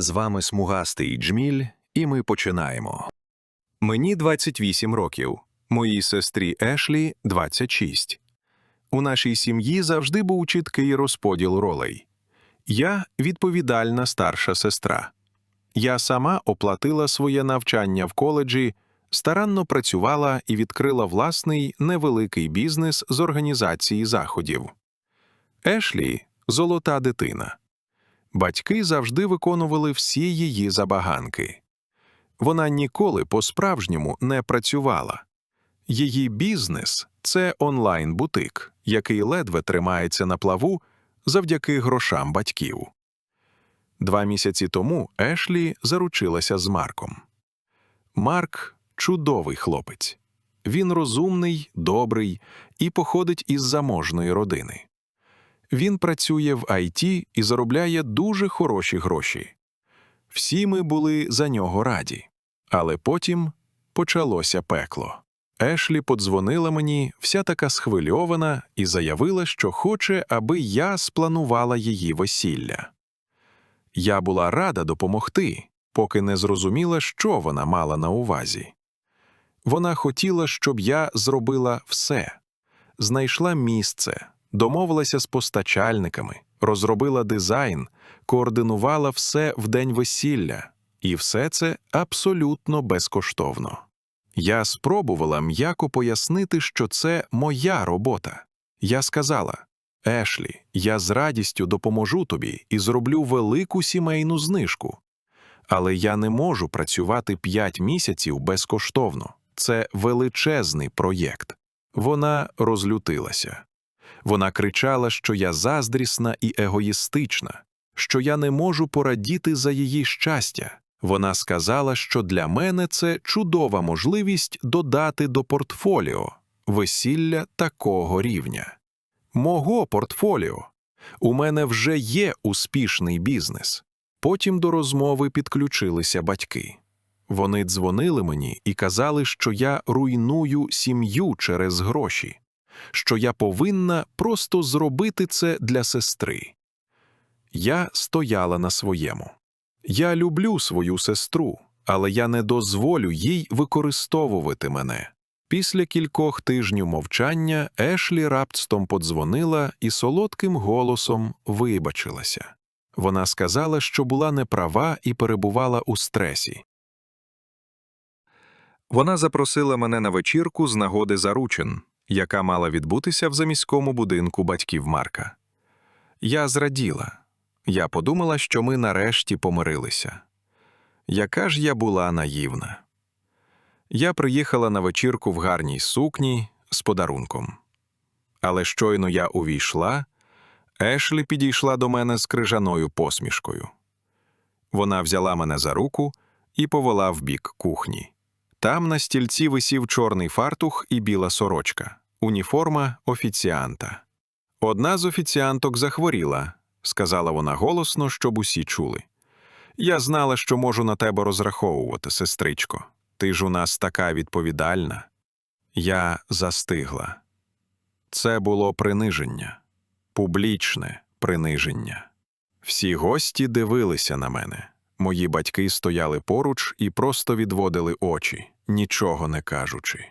З вами смугастий Джміль, і ми починаємо. Мені 28 років, моїй сестрі Ешлі 26. У нашій сім'ї завжди був чіткий розподіл ролей. Я відповідальна старша сестра. Я сама оплатила своє навчання в коледжі, старанно працювала і відкрила власний невеликий бізнес з організації заходів. Ешлі золота дитина. Батьки завжди виконували всі її забаганки. Вона ніколи по-справжньому не працювала. Її бізнес це онлайн-бутик, який ледве тримається на плаву завдяки грошам батьків. Два місяці тому Ешлі заручилася з Марком. Марк чудовий хлопець. Він розумний, добрий і походить із заможної родини. Він працює в IT і заробляє дуже хороші гроші. Всі ми були за нього раді. Але потім почалося пекло. Ешлі подзвонила мені, вся така схвильована, і заявила, що хоче, аби я спланувала її весілля. Я була рада допомогти, поки не зрозуміла, що вона мала на увазі. Вона хотіла, щоб я зробила все, знайшла місце, домовилася з постачальниками, розробила дизайн, координувала все в день весілля, і все це абсолютно безкоштовно. Я спробувала м'яко пояснити, що це моя робота. Я сказала: Ешлі, я з радістю допоможу тобі і зроблю велику сімейну знижку. Але я не можу працювати п'ять місяців безкоштовно. Це величезний проєкт. Вона розлютилася. Вона кричала, що я заздрісна і егоїстична, що я не можу порадіти за її щастя. Вона сказала, що для мене це чудова можливість додати до портфоліо весілля такого рівня. Мого портфоліо. У мене вже є успішний бізнес. Потім до розмови підключилися батьки. Вони дзвонили мені і казали, що я руйную сім'ю через гроші, що я повинна просто зробити це для сестри. Я стояла на своєму. Я люблю свою сестру, але я не дозволю їй використовувати мене. Після кількох тижнів мовчання Ешлі раптом подзвонила і солодким голосом вибачилася. Вона сказала, що була неправа і перебувала у стресі. Вона запросила мене на вечірку з нагоди заручин, яка мала відбутися в заміському будинку батьків Марка. Я зраділа. Я подумала, що ми нарешті помирилися. Яка ж я була наївна. Я приїхала на вечірку в гарній сукні з подарунком. Але щойно я увійшла, Ешлі підійшла до мене з крижаною посмішкою. Вона взяла мене за руку і повела в бік кухні. Там на стільці висів чорний фартух і біла сорочка, уніформа офіціанта. Одна з офіціанток захворіла, сказала вона голосно, щоб усі чули. Я знала, що можу на тебе розраховувати, сестричко. Ти ж у нас така відповідальна. Я застигла. Це було приниження, публічне приниження. Всі гості дивилися на мене. Мої батьки стояли поруч і просто відводили очі, нічого не кажучи.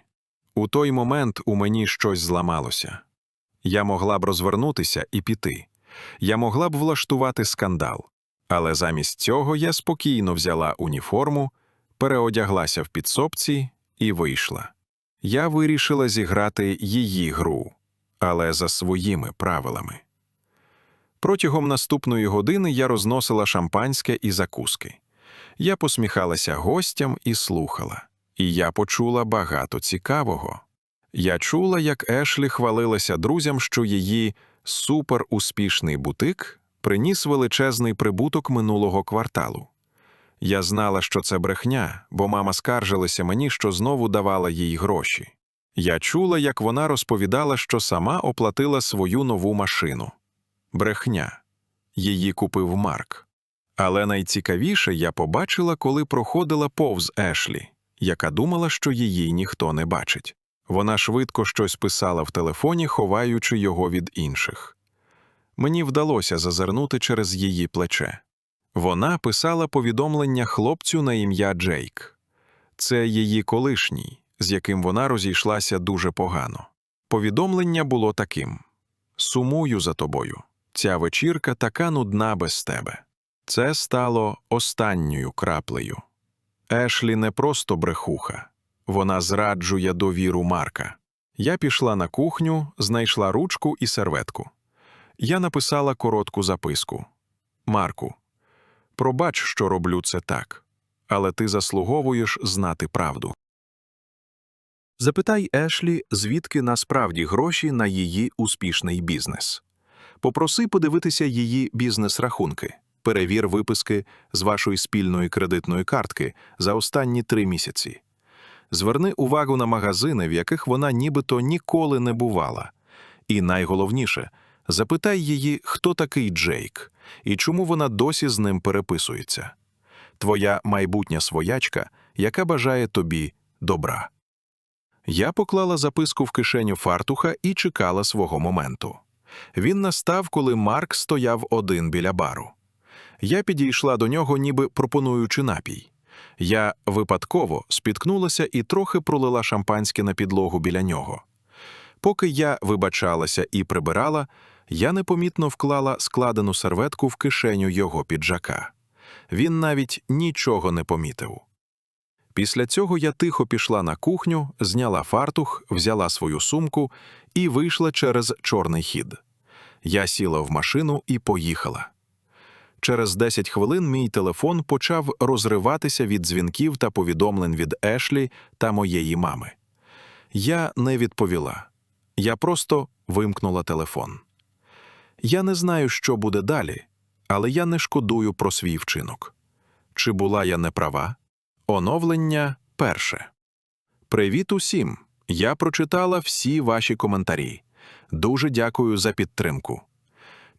У той момент у мені щось зламалося. Я могла б розвернутися і піти. Я могла б влаштувати скандал. Але замість цього я спокійно взяла уніформу, переодяглася в підсобці і вийшла. Я вирішила зіграти її гру, але за своїми правилами. Протягом наступної години я розносила шампанське і закуски. Я посміхалася гостям і слухала, і я почула багато цікавого. Я чула, як Ешлі хвалилася друзям, що її суперуспішний бутик приніс величезний прибуток минулого кварталу. Я знала, що це брехня, бо мама скаржилася мені, що знову давала їй гроші. Я чула, як вона розповідала, що сама оплатила свою нову машину. Брехня. Її купив Марк. Але найцікавіше я побачила, коли проходила повз Ешлі, яка думала, що її ніхто не бачить. Вона швидко щось писала в телефоні, ховаючи його від інших. Мені вдалося зазирнути через її плече. Вона писала повідомлення хлопцю на ім'я Джейк. Це її колишній, з яким вона розійшлася дуже погано. Повідомлення було таким: Сумую за тобою. Ця вечірка така нудна без тебе. Це стало останньою краплею. Ешлі не просто брехуха, вона зраджує довіру Марка. Я пішла на кухню, знайшла ручку і серветку. Я написала коротку записку: Марку, пробач, що роблю це так, але ти заслуговуєш знати правду. Запитай Ешлі, звідки насправді гроші на її успішний бізнес. Попроси подивитися її бізнес-рахунки. Перевір виписки з вашої спільної кредитної картки за останні три місяці. Зверни увагу на магазини, в яких вона нібито ніколи не бувала. І найголовніше, запитай її, хто такий Джейк і чому вона досі з ним переписується. Твоя майбутня своячка, яка бажає тобі добра. Я поклала записку в кишеню фартуха і чекала свого моменту. Він настав, коли Марк стояв один біля бару. Я підійшла до нього, ніби пропонуючи напій. Я випадково спіткнулася і трохи пролила шампанське на підлогу біля нього. Поки я вибачалася і прибирала, я непомітно вклала складену серветку в кишеню його піджака. Він навіть нічого не помітив. Після цього я тихо пішла на кухню, зняла фартух, взяла свою сумку і вийшла через чорний хід. Я сіла в машину і поїхала. Через 10 хвилин мій телефон почав розриватися від дзвінків та повідомлень від Ешлі та моєї мами. Я не відповіла. Я просто вимкнула телефон. Я не знаю, що буде далі, але я не шкодую про свій вчинок. Чи була я неправа? Оновлення перше. Привіт усім! Я прочитала всі ваші коментарі. Дуже дякую за підтримку.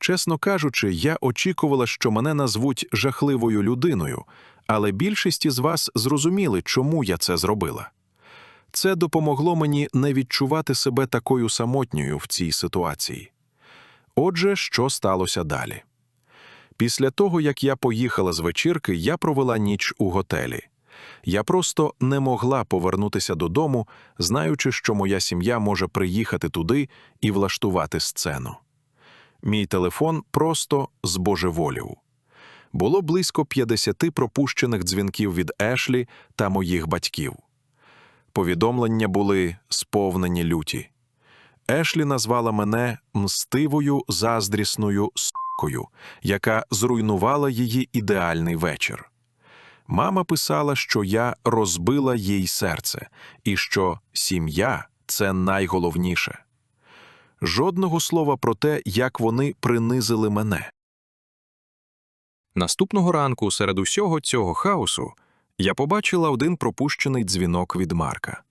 Чесно кажучи, я очікувала, що мене назвуть жахливою людиною, але більшість із вас зрозуміли, чому я це зробила. Це допомогло мені не відчувати себе такою самотньою в цій ситуації. Отже, що сталося далі? Після того, як я поїхала з вечірки, я провела ніч у готелі. Я просто не могла повернутися додому, знаючи, що моя сім'я може приїхати туди і влаштувати сцену. Мій телефон просто збожеволів. Було близько 50 пропущених дзвінків від Ешлі та моїх батьків. Повідомлення були сповнені люті. Ешлі назвала мене мстивою заздрісною с**кою, яка зруйнувала її ідеальний вечір. Мама писала, що я розбила їй серце, і що сім'я це найголовніше. Жодного слова про те, як вони принизили мене. Наступного ранку, серед усього цього хаосу, я побачила один пропущений дзвінок від Марка.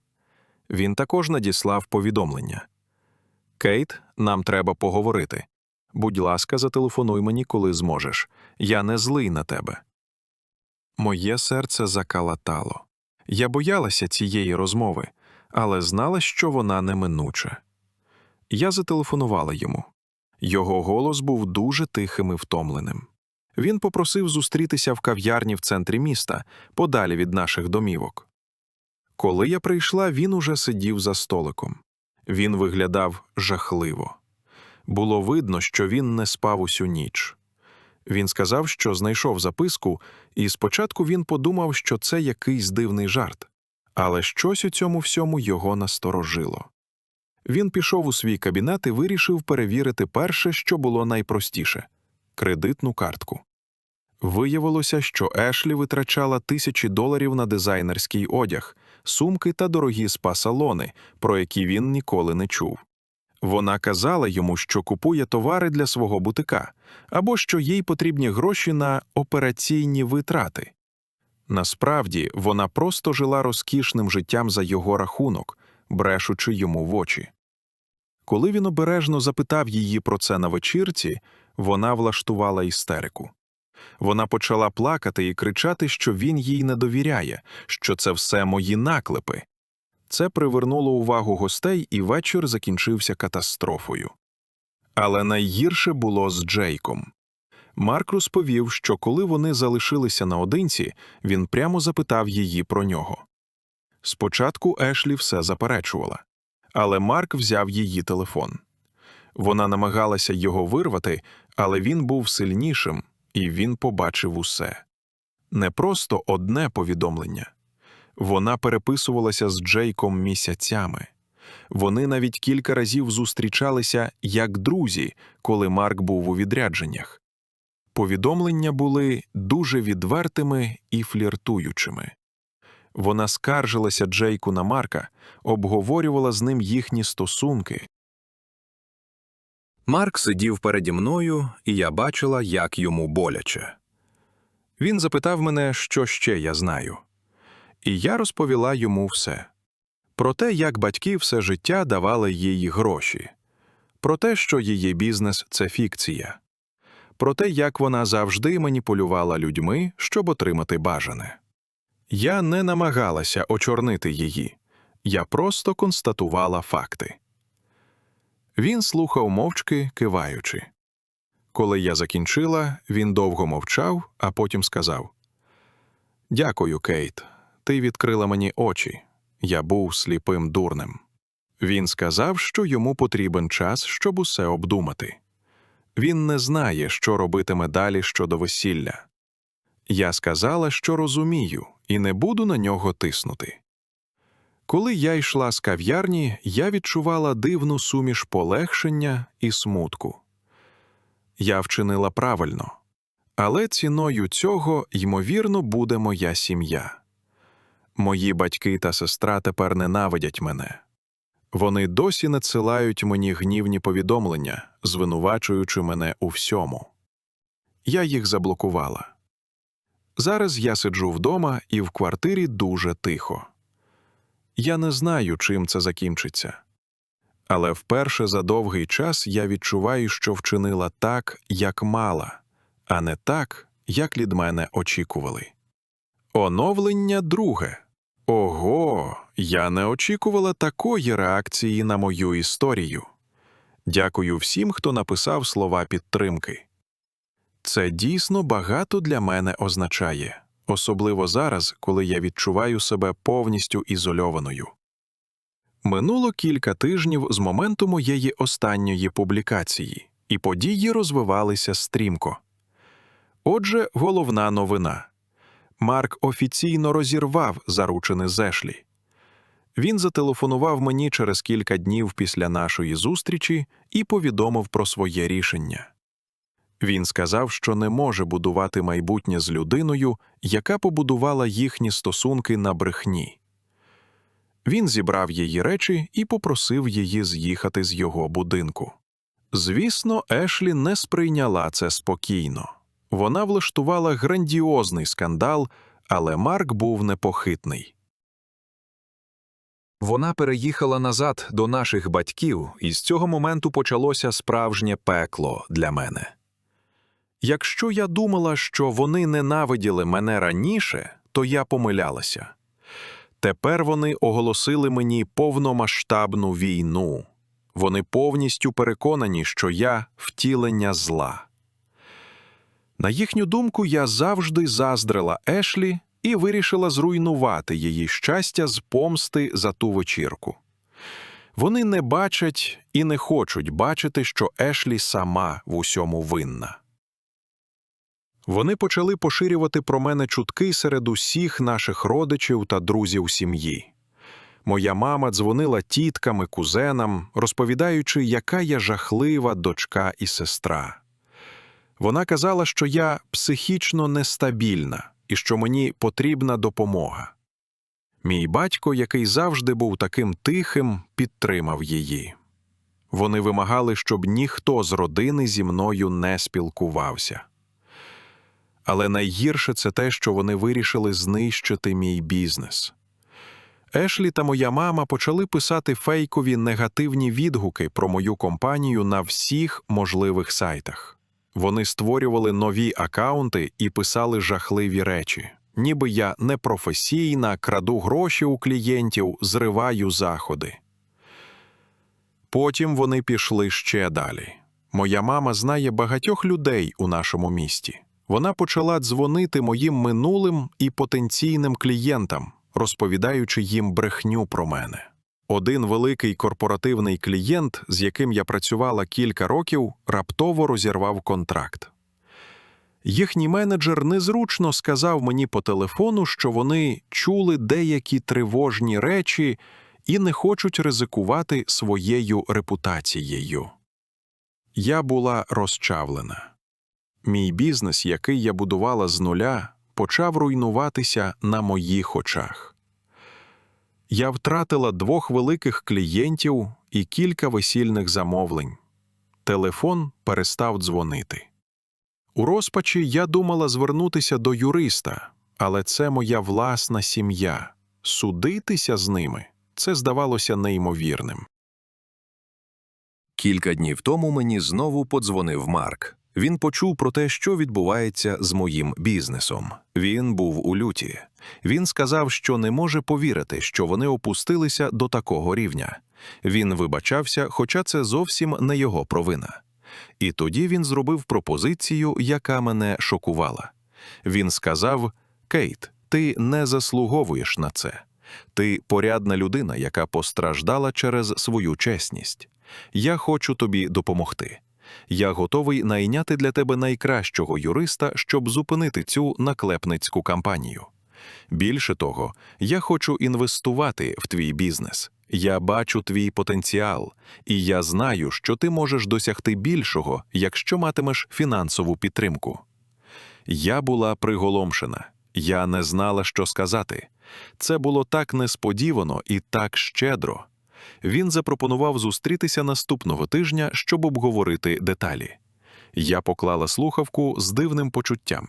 Він також надіслав повідомлення. Кейт, нам треба поговорити. Будь ласка, зателефонуй мені, коли зможеш. Я не злий на тебе. Моє серце закалатало. Я боялася цієї розмови, але знала, що вона неминуча. Я зателефонувала йому. Його голос був дуже тихим і втомленим. Він попросив зустрітися в кав'ярні в центрі міста, подалі від наших домівок. Коли я прийшла, він уже сидів за столиком. Він виглядав жахливо. Було видно, що він не спав усю ніч. Він сказав, що знайшов записку, і спочатку він подумав, що це якийсь дивний жарт, але щось у цьому всьому його насторожило. Він пішов у свій кабінет і вирішив перевірити перше, що було найпростіше кредитну картку. Виявилося, що Ешлі витрачала тисячі доларів на дизайнерський одяг, сумки та дорогі спа-салони, про які він ніколи не чув. Вона казала йому, що купує товари для свого бутика, або що їй потрібні гроші на операційні витрати. Насправді, вона просто жила розкішним життям за його рахунок, брешучи йому в очі. Коли він обережно запитав її про це на вечірці, вона влаштувала істерику. Вона почала плакати і кричати, що він їй не довіряє, що це все мої наклепи. Це привернуло увагу гостей, і вечір закінчився катастрофою. Але найгірше було з Джейком. Марк розповів, що коли вони залишилися наодинці, він прямо запитав її про нього. Спочатку Ешлі все заперечувала, але Марк взяв її телефон. Вона намагалася його вирвати, але він був сильнішим, і він побачив усе. Не просто одне повідомлення. Вона переписувалася з Джейком місяцями. Вони навіть кілька разів зустрічалися як друзі, коли Марк був у відрядженнях. Повідомлення були дуже відвертими і фліртуючими. Вона скаржилася Джейку на Марка, обговорювала з ним їхні стосунки. Марк сидів переді мною, і я бачила, як йому боляче. Він запитав мене, що ще я знаю. І я розповіла йому все про те, як батьки все життя давали їй гроші, про те, що її бізнес це фікція, про те, як вона завжди маніпулювала людьми, щоб отримати бажане. Я не намагалася очорнити її, я просто констатувала факти. Він слухав мовчки, киваючи. Коли я закінчила, він довго мовчав, а потім сказав: Дякую, Кейт. Ти відкрила мені очі. Я був сліпим дурнем. Він сказав, що йому потрібен час, щоб усе обдумати. Він не знає, що робитиме далі щодо весілля. Я сказала, що розумію, і не буду на нього тиснути. Коли я йшла з кав'ярні, я відчувала дивну суміш полегшення і смутку. Я вчинила правильно, але ціною цього, ймовірно, буде моя сім'я. Мої батьки та сестра тепер ненавидять мене. Вони досі надсилають мені гнівні повідомлення, звинувачуючи мене у всьому. Я їх заблокувала. Зараз я сиджу вдома і в квартирі дуже тихо. Я не знаю, чим це закінчиться. Але вперше за довгий час я відчуваю, що вчинила так, як мала, а не так, як від мене очікували. Оновлення друге. Ого, я не очікувала такої реакції на мою історію. Дякую всім, хто написав слова підтримки. Це дійсно багато для мене означає, особливо зараз, коли я відчуваю себе повністю ізольованою. Минуло кілька тижнів з моменту моєї останньої публікації, і події розвивалися стрімко. Отже, головна новина Марк офіційно розірвав заручини з Ешлі. Він зателефонував мені через кілька днів після нашої зустрічі і повідомив про своє рішення. Він сказав, що не може будувати майбутнє з людиною, яка побудувала їхні стосунки на брехні. Він зібрав її речі і попросив її з'їхати з його будинку. Звісно, Ешлі не сприйняла це спокійно. Вона влаштувала грандіозний скандал, але Марк був непохитний. Вона переїхала назад до наших батьків, і з цього моменту почалося справжнє пекло для мене. Якщо я думала, що вони ненавиділи мене раніше, то я помилялася. Тепер вони оголосили мені повномасштабну війну. Вони повністю переконані, що я втілення зла. На їхню думку, я завжди заздрила Ешлі і вирішила зруйнувати її щастя з помсти за ту вечірку. Вони не бачать і не хочуть бачити, що Ешлі сама в усьому винна. Вони почали поширювати про мене чутки серед усіх наших родичів та друзів сім'ї. Моя мама дзвонила тіткам і кузенам, розповідаючи, яка я жахлива дочка і сестра. Вона казала, що я психічно нестабільна і що мені потрібна допомога. Мій батько, який завжди був таким тихим, підтримав її. Вони вимагали, щоб ніхто з родини зі мною не спілкувався. Але найгірше це те, що вони вирішили знищити мій бізнес. Ешлі та моя мама почали писати фейкові негативні відгуки про мою компанію на всіх можливих сайтах. Вони створювали нові акаунти і писали жахливі речі, ніби я непрофесійна, краду гроші у клієнтів, зриваю заходи. Потім вони пішли ще далі. Моя мама знає багатьох людей у нашому місті. Вона почала дзвонити моїм минулим і потенційним клієнтам, розповідаючи їм брехню про мене. Один великий корпоративний клієнт, з яким я працювала кілька років, раптово розірвав контракт. Їхній менеджер незручно сказав мені по телефону, що вони чули деякі тривожні речі і не хочуть ризикувати своєю репутацією. Я була розчавлена. Мій бізнес, який я будувала з нуля, почав руйнуватися на моїх очах. Я втратила двох великих клієнтів і кілька весільних замовлень. Телефон перестав дзвонити. У розпачі я думала звернутися до юриста, але це моя власна сім'я. Судитися з ними це здавалося неймовірним. Кілька днів тому мені знову подзвонив Марк. Він почув про те, що відбувається з моїм бізнесом. Він був у люті. Він сказав, що не може повірити, що вони опустилися до такого рівня. Він вибачався, хоча це зовсім не його провина. І тоді він зробив пропозицію, яка мене шокувала. Він сказав: Кейт, ти не заслуговуєш на це. Ти порядна людина, яка постраждала через свою чесність. Я хочу тобі допомогти. Я готовий найняти для тебе найкращого юриста, щоб зупинити цю наклепницьку кампанію. Більше того, я хочу інвестувати в твій бізнес. Я бачу твій потенціал, і я знаю, що ти можеш досягти більшого, якщо матимеш фінансову підтримку. Я була приголомшена, я не знала, що сказати. Це було так несподівано і так щедро. Він запропонував зустрітися наступного тижня, щоб обговорити деталі. Я поклала слухавку з дивним почуттям.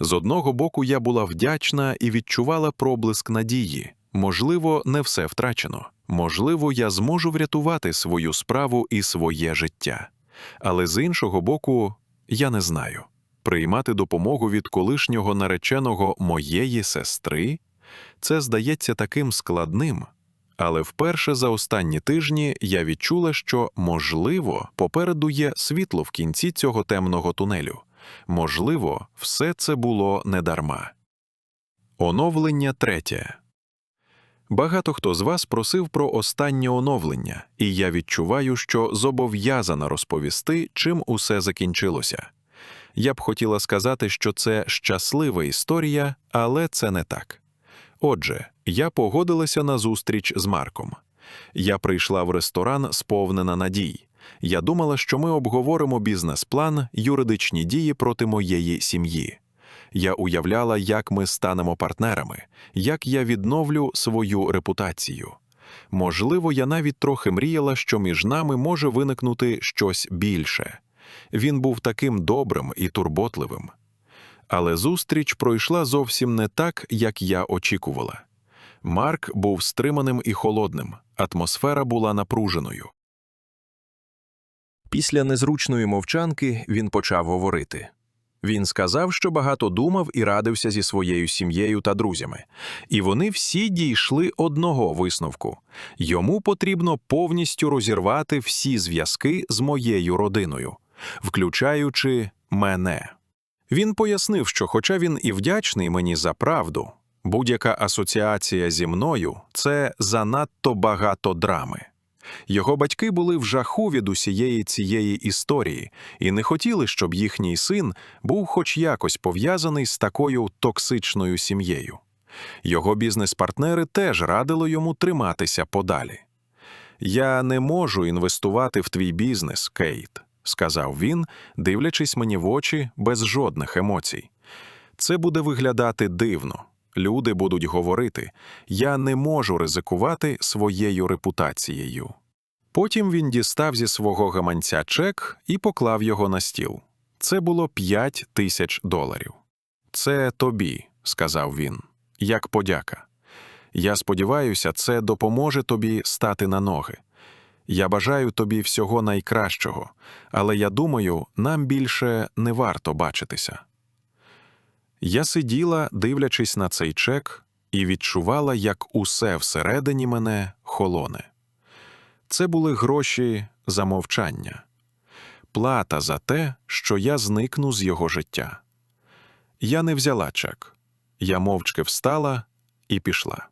З одного боку, я була вдячна і відчувала проблиск надії. Можливо, не все втрачено. Можливо, я зможу врятувати свою справу і своє життя. Але з іншого боку, я не знаю. Приймати допомогу від колишнього нареченого моєї сестри це здається таким складним. Але вперше за останні тижні я відчула, що, можливо, попереду є світло в кінці цього темного тунелю. Можливо, все це було недарма. Оновлення третє. Багато хто з вас просив про останнє оновлення, і я відчуваю, що зобов'язана розповісти, чим усе закінчилося. Я б хотіла сказати, що це щаслива історія, але це не так. Отже, я погодилася на зустріч з Марком. Я прийшла в ресторан, сповнена надій. Я думала, що ми обговоримо бізнес-план, юридичні дії проти моєї сім'ї. Я уявляла, як ми станемо партнерами, як я відновлю свою репутацію. Можливо, я навіть трохи мріяла, що між нами може виникнути щось більше. Він був таким добрим і турботливим. Але зустріч пройшла зовсім не так, як я очікувала. Марк був стриманим і холодним, атмосфера була напруженою. Після незручної мовчанки він почав говорити. Він сказав, що багато думав і радився зі своєю сім'єю та друзями, і вони всі дійшли одного висновку йому потрібно повністю розірвати всі зв'язки з моєю родиною, включаючи мене. Він пояснив, що, хоча він і вдячний мені за правду, будь-яка асоціація зі мною це занадто багато драми. Його батьки були в жаху від усієї цієї історії і не хотіли, щоб їхній син був хоч якось пов'язаний з такою токсичною сім'єю. Його бізнес-партнери теж радили йому триматися подалі. Я не можу інвестувати в твій бізнес, Кейт, сказав він, дивлячись мені в очі без жодних емоцій. Це буде виглядати дивно. Люди будуть говорити, я не можу ризикувати своєю репутацією. Потім він дістав зі свого гаманця чек і поклав його на стіл. Це було п'ять тисяч доларів. Це тобі, сказав він, як подяка. Я сподіваюся, це допоможе тобі стати на ноги. Я бажаю тобі всього найкращого, але я думаю, нам більше не варто бачитися. Я сиділа, дивлячись на цей чек, і відчувала, як усе всередині мене холоне. Це були гроші за мовчання. плата за те, що я зникну з його життя. Я не взяла чек. Я мовчки встала і пішла.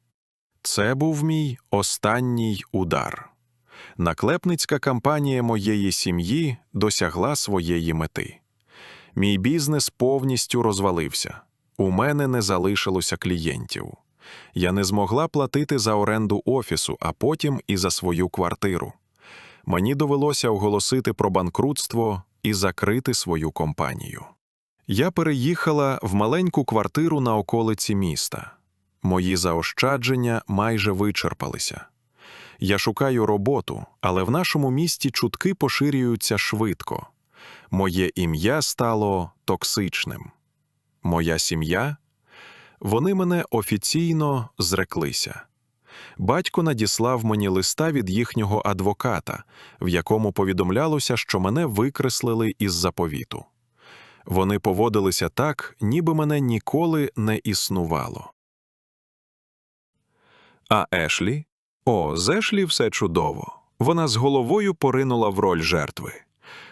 Це був мій останній удар. Наклепницька кампанія моєї сім'ї досягла своєї мети. Мій бізнес повністю розвалився. У мене не залишилося клієнтів. Я не змогла платити за оренду офісу, а потім і за свою квартиру. Мені довелося оголосити про банкрутство і закрити свою компанію. Я переїхала в маленьку квартиру на околиці міста. Мої заощадження майже вичерпалися. Я шукаю роботу, але в нашому місті чутки поширюються швидко. Моє ім'я стало токсичним. Моя сім'я? Вони мене офіційно зреклися. Батько надіслав мені листа від їхнього адвоката, в якому повідомлялося, що мене викреслили із заповіту. Вони поводилися так, ніби мене ніколи не існувало. А Ешлі? О, з Ешлі все чудово. Вона з головою поринула в роль жертви.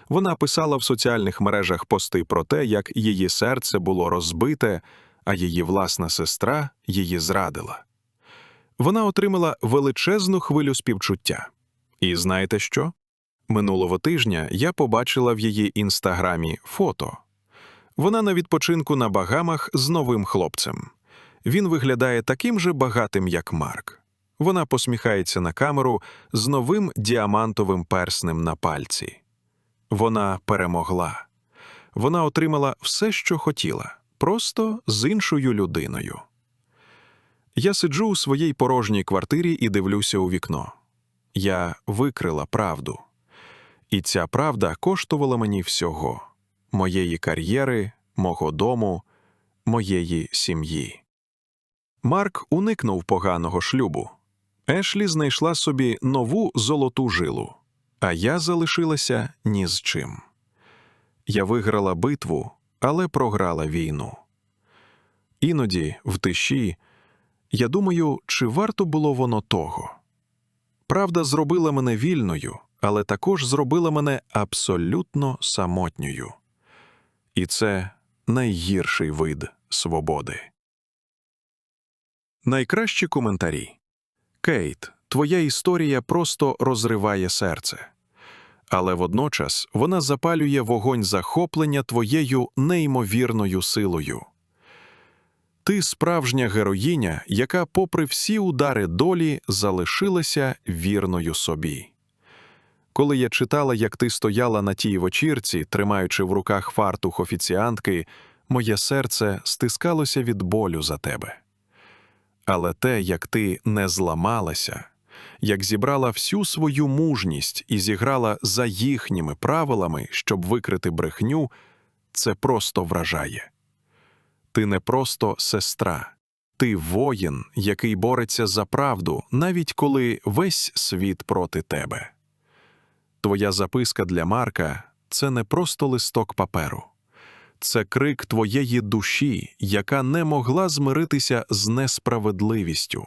Вона писала в соціальних мережах пости про те, як її серце було розбите, а її власна сестра її зрадила. Вона отримала величезну хвилю співчуття. І знаєте що? Минулого тижня я побачила в її інстаграмі фото. Вона на відпочинку на Багамах з новим хлопцем. Він виглядає таким же багатим, як Марк. Вона посміхається на камеру з новим діамантовим перснем на пальці. Вона перемогла. Вона отримала все, що хотіла, просто з іншою людиною. Я сиджу у своїй порожній квартирі і дивлюся у вікно. Я викрила правду. І ця правда коштувала мені всього моєї кар'єри, мого дому, моєї сім'ї. Марк уникнув поганого шлюбу. Ешлі знайшла собі нову золоту жилу, а я залишилася ні з чим. Я виграла битву, але програла війну. Іноді, в тиші, я думаю, чи варто було воно того. Правда зробила мене вільною, але також зробила мене абсолютно самотньою. І це найгірший вид свободи. Найкращі коментарі. Кейт, твоя історія просто розриває серце. Але водночас вона запалює вогонь захоплення твоєю неймовірною силою. Ти справжня героїня, яка, попри всі удари долі, залишилася вірною собі. Коли я читала, як ти стояла на тій вечірці, тримаючи в руках фартух офіціантки, моє серце стискалося від болю за тебе. Але те, як ти не зламалася, як зібрала всю свою мужність і зіграла за їхніми правилами, щоб викрити брехню, це просто вражає. Ти не просто сестра, ти воїн, який бореться за правду, навіть коли весь світ проти тебе. Твоя записка для Марка це не просто листок паперу, це крик твоєї душі, яка не могла змиритися з несправедливістю.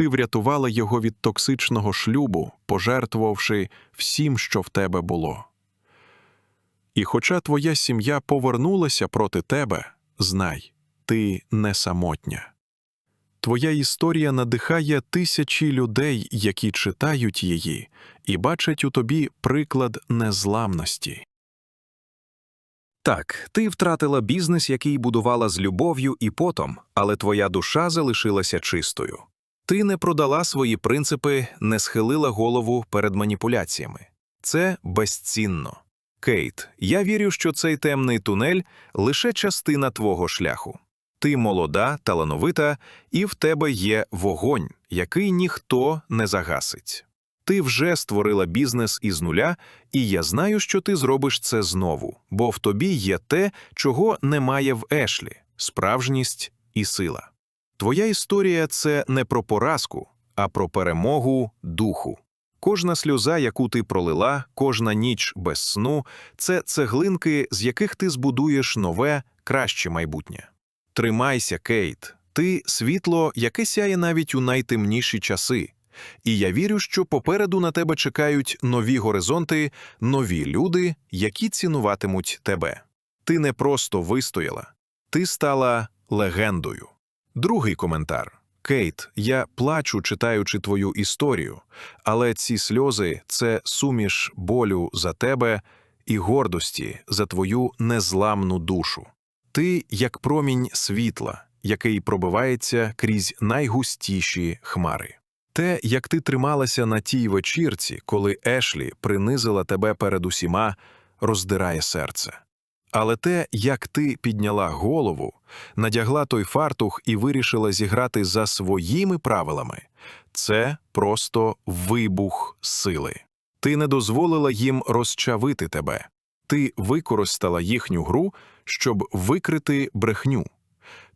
Ти врятувала його від токсичного шлюбу, пожертвувавши всім, що в тебе було. І хоча твоя сім'я повернулася проти тебе, знай, ти не самотня. Твоя історія надихає тисячі людей, які читають її, і бачать у тобі приклад незламності. Так, ти втратила бізнес, який будувала з любов'ю і потом, але твоя душа залишилася чистою. Ти не продала свої принципи, не схилила голову перед маніпуляціями. Це безцінно. Кейт, я вірю, що цей темний тунель лише частина твого шляху. Ти молода, талановита, і в тебе є вогонь, який ніхто не загасить. Ти вже створила бізнес із нуля, і я знаю, що ти зробиш це знову, бо в тобі є те, чого немає в Ешлі справжність і сила. Твоя історія це не про поразку, а про перемогу духу. Кожна сльоза, яку ти пролила, кожна ніч без сну це цеглинки, з яких ти збудуєш нове, краще майбутнє. Тримайся, Кейт, ти світло, яке сяє навіть у найтемніші часи. І я вірю, що попереду на тебе чекають нові горизонти, нові люди, які цінуватимуть тебе. Ти не просто вистояла, ти стала легендою. Другий коментар. Кейт, я плачу, читаючи твою історію, але ці сльози це суміш болю за тебе і гордості за твою незламну душу. Ти як промінь світла, який пробивається крізь найгустіші хмари. Те, як ти трималася на тій вечірці, коли Ешлі принизила тебе перед усіма, роздирає серце. Але те, як ти підняла голову, надягла той фартух і вирішила зіграти за своїми правилами, це просто вибух сили. Ти не дозволила їм розчавити тебе. Ти використала їхню гру, щоб викрити брехню.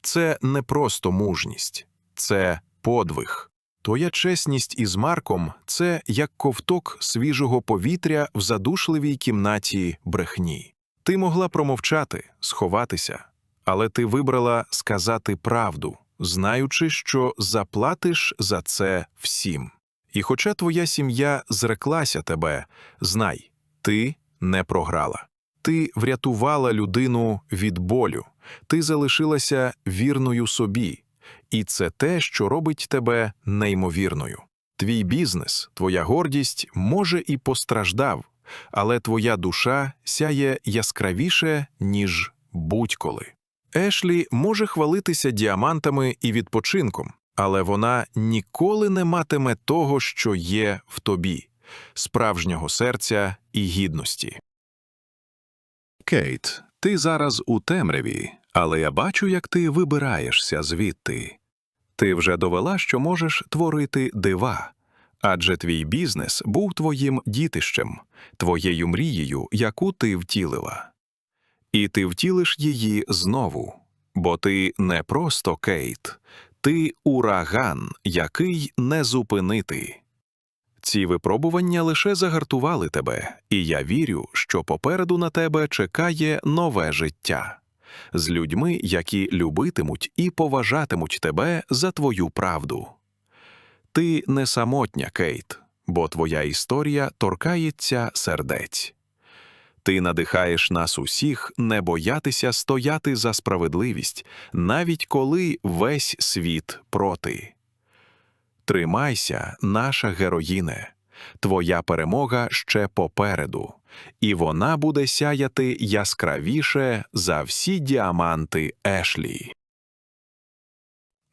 Це не просто мужність, це подвиг. Твоя чесність із Марком це як ковток свіжого повітря в задушливій кімнаті брехні. Ти могла промовчати, сховатися, але ти вибрала сказати правду, знаючи, що заплатиш за це всім. І хоча твоя сім'я зреклася тебе, знай, ти не програла. Ти врятувала людину від болю, ти залишилася вірною собі, і це те, що робить тебе неймовірною. Твій бізнес, твоя гордість, може, і постраждав, але твоя душа сяє яскравіше, ніж будь-коли. Ешлі може хвалитися діамантами і відпочинком, але вона ніколи не матиме того, що є в тобі справжнього серця і гідності. Кейт, ти зараз у темряві, але я бачу, як ти вибираєшся звідти. Ти вже довела, що можеш творити дива, адже твій бізнес був твоїм дітищем, твоєю мрією, яку ти втілила. І ти втілиш її знову, бо ти не просто Кейт, ти ураган, який не зупинити. Ці випробування лише загартували тебе, і я вірю, що попереду на тебе чекає нове життя з людьми, які любитимуть і поважатимуть тебе за твою правду. Ти не самотня, Кейт, бо твоя історія торкається сердець. Ти надихаєш нас усіх не боятися стояти за справедливість, навіть коли весь світ проти. Тримайся, наша героїне, твоя перемога ще попереду, і вона буде сяяти яскравіше за всі діаманти Ешлі.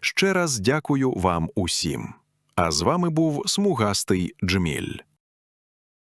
Ще раз дякую вам усім. А з вами був смугастий Джміль.